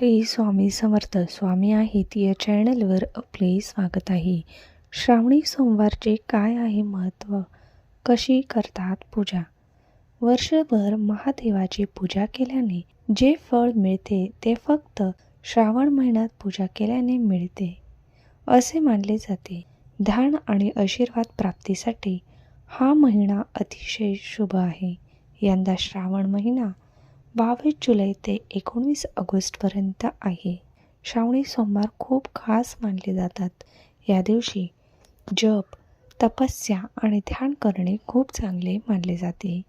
श्री स्वामी समर्थ. स्वामी आहेत या चॅनलवर आपले स्वागत आहे. श्रावणी सोमवारचे काय आहे महत्त्व? कशी करतात पूजा? वर्षभर महादेवाची पूजा केल्याने जे फळ मिळते ते फक्त श्रावण महिन्यात पूजा केल्याने मिळते. असे मानले जाते. ध्यान आणि आशीर्वाद प्राप्तीसाठी हा महिना अतिशय शुभ आहे. यंदा श्रावण महिना बावीस जुलै ते एकोणीस ऑगस्टपर्यंत आहे. श्रावणी सोमवार खूप खास मानले जातात. या दिवशी जप तपस्या आणि ध्यान करणे खूप चांगले मानले जाते.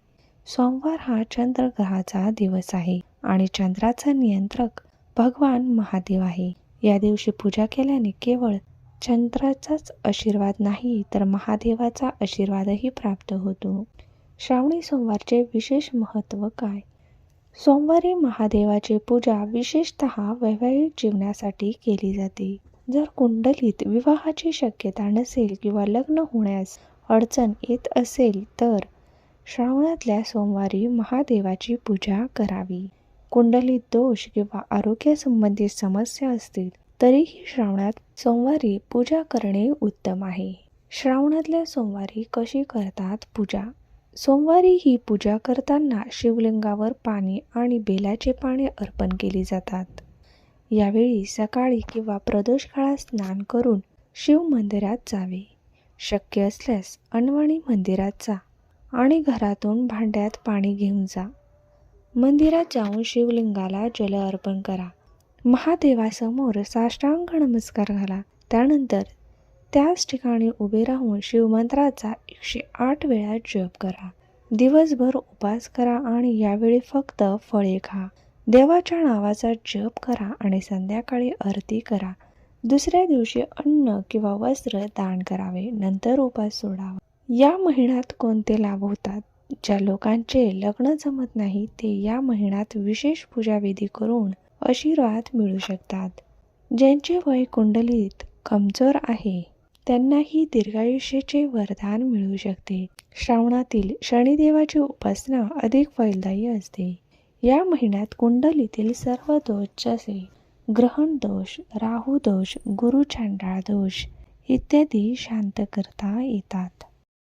सोमवार हा चंद्रग्रहाचा दिवस आहे आणि चंद्राचा नियंत्रक भगवान महादेव आहे. या दिवशी पूजा केल्याने केवळ चंद्राचाच आशीर्वाद नाही तर महादेवाचा आशीर्वादही प्राप्त होतो. श्रावणी सोमवारचे विशेष महत्त्व काय? सोमवारी महादेवाची पूजा विशेषत वैवाहिक जीवनासाठी केली जाते. जर कुंडलीत विवाहाची शक्यता नसेल किंवा लग्न होण्यास अडचण येत असेल तर श्रावणातल्या सोमवारी महादेवाची पूजा करावी. कुंडलीत दोष किंवा आरोग्यासंबंधित समस्या असतील तरीही श्रावणात सोमवारी पूजा करणे उत्तम आहे. श्रावणातल्या सोमवारी कशी करतात पूजा? सोमवारी ही पूजा करताना शिवलिंगावर पाणी आणि बेलाचे पाणी अर्पण केली जातात. यावेळी सकाळी किंवा प्रदोष काळात स्नान करून शिव मंदिरात जावे. शक्य असल्यास अनवाणी मंदिरात जा आणि घरातून भांड्यात पाणी घेऊन जा. मंदिरात जाऊन शिवलिंगाला जल अर्पण करा. महादेवासमोर साष्टांग नमस्कार घाला. त्यानंतर त्याच ठिकाणी उभे राहून शिवमंत्राचा एकशे आठ वेळा जप करा. दिवसभर उपास करा आणि यावेळी फक्त फळे खा. देवाच्या नावाचा जप करा आणि संध्याकाळी आरती करा. दुसऱ्या दिवशी अन्न किंवा वस्त्र दान करावे नंतर उपास सोडावा. या महिन्यात कोणते लाभ होतात? ज्या लोकांचे लग्न जमत नाही ते या महिन्यात विशेष पूजाविधी करून आशीर्वाद मिळू शकतात. ज्यांचे वय कुंडलीत कमजोर आहे त्यांनाही दीर्घायुष्याचे वरदान मिळू शकते. श्रावणातील शनिदेवाची उपासना अधिक फलदायी असते. या महिन्यात कुंडलीतील सर्व दोष जसे ग्रहण दोष राहू दोष गुरुचांडाळ दोष इत्यादी शांत करता येतात.